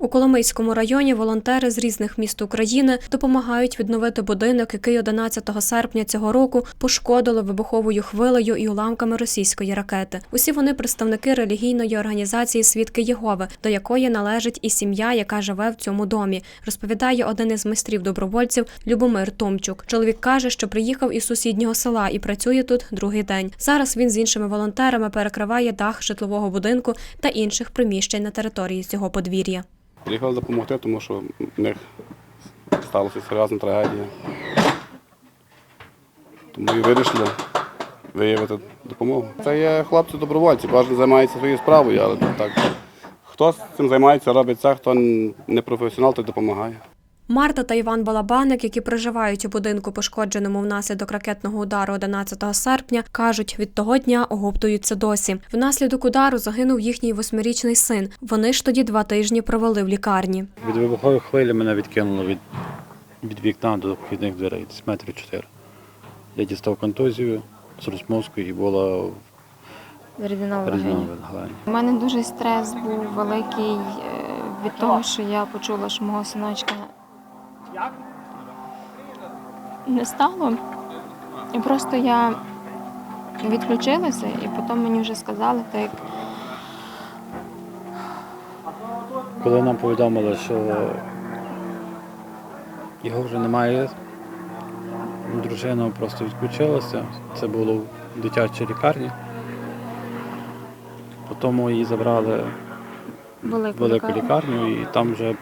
У Коломийському районі волонтери з різних міст України допомагають відновити будинок, який 11 серпня цього року пошкодило вибуховою хвилею і уламками російської ракети. Усі вони представники релігійної організації Свідки Єгови, до якої належить і сім'я, яка живе в цьому домі, розповідає один із майстрів добровольців Любомир Томчук. Чоловік каже, що приїхав із сусіднього села і працює тут другий день. Зараз він з іншими волонтерами перекриває дах житлового будинку та інших приміщень на території цього подвір'я. Приїхав допомогти, тому що в них сталася серйозна трагедія. Тому і вирішили виявити допомогу. Це є хлопці-добровольці, кожен займається своєю справою, але так. Хто цим займається, робить це, хто не професіонал, той допомагає. Марта та Іван Балабаник, які проживають у будинку, пошкодженому внаслідок ракетного удару 11 серпня, кажуть, від того дня оговтуються досі. Внаслідок удару загинув їхній восьмирічний син. Вони ж тоді два тижні провели в лікарні. Від вибухової хвилі мене відкинуло від, від вікна до вхідних дверей, десь метрів чотири. Я дістав контузію з розмозку і було Рідина У мене дуже стрес був великий е, від того, що я почула, що мого синочка не стало. І просто я відключилася, і потім мені вже сказали, так як Коли нам повідомили, що його вже немає, дружина просто відключилася. Це було в дитячій лікарні. Потім її забрали в велику лікарню і там вже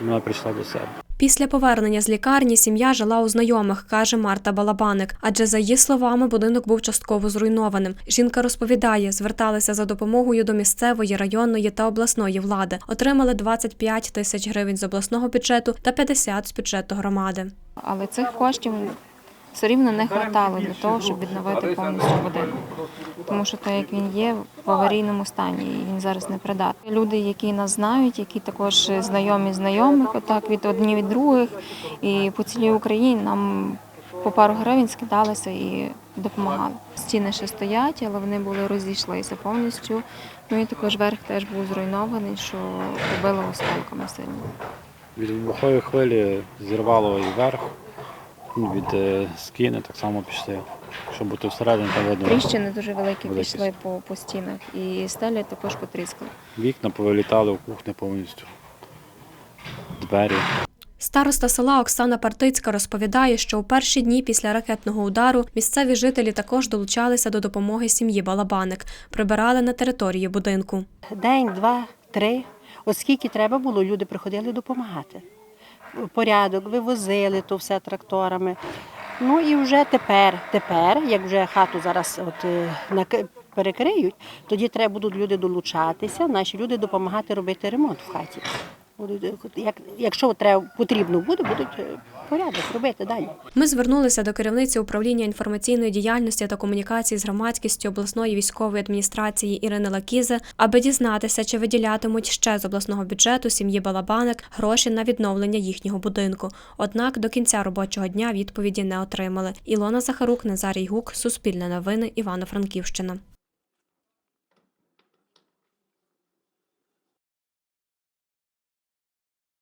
вона прийшла до себе. Після повернення з лікарні сім'я жила у знайомих, каже Марта Балабаник. Адже за її словами, будинок був частково зруйнованим. Жінка розповідає, зверталися за допомогою до місцевої, районної та обласної влади. Отримали 25 тисяч гривень з обласного бюджету та 50 з бюджету громади. Але цих коштів все рівно не вистачало для того, щоб відновити повністю будинок. Тому що так як він є в аварійному стані, і він зараз не придатний. Люди, які нас знають, які також знайомі знайомих, отак від одні від других, і по цілій Україні нам по пару гривень скидалися і допомагали. Стіни ще стоять, але вони були розійшлися повністю. Ну і також верх теж був зруйнований, що побило осколками сильно. Від вибухової хвилі зірвало і верх, від е, скіни так само пішли. Щоб бути всередині, там видно Тріщини дуже великі Великі. пішли по, по стінах, і стеля також потріскала. вікна повилітали в кухні повністю. Двері. Староста села Оксана Партицька розповідає, що у перші дні після ракетного удару місцеві жителі також долучалися до допомоги сім'ї Балабаник, прибирали на території будинку. День, два, три. Оскільки треба було, люди приходили допомагати. Порядок, вивозили то все тракторами. Ну і вже тепер, тепер, як вже хату зараз от, на нак- перекриють, тоді треба будуть люди долучатися, наші люди допомагати робити ремонт в хаті. Будуть, е, Як, якщо треба, потрібно буде, будуть е, порядок робити далі. Ми звернулися до керівниці управління інформаційної діяльності та комунікації з громадськістю обласної військової адміністрації Ірини Лакізе, аби дізнатися, чи виділятимуть ще з обласного бюджету сім'ї Балабаник гроші на відновлення їхнього будинку. Однак до кінця робочого дня відповіді не отримали. Ілона Захарук, Назарій Гук, Суспільне новини, Івано-Франківщина.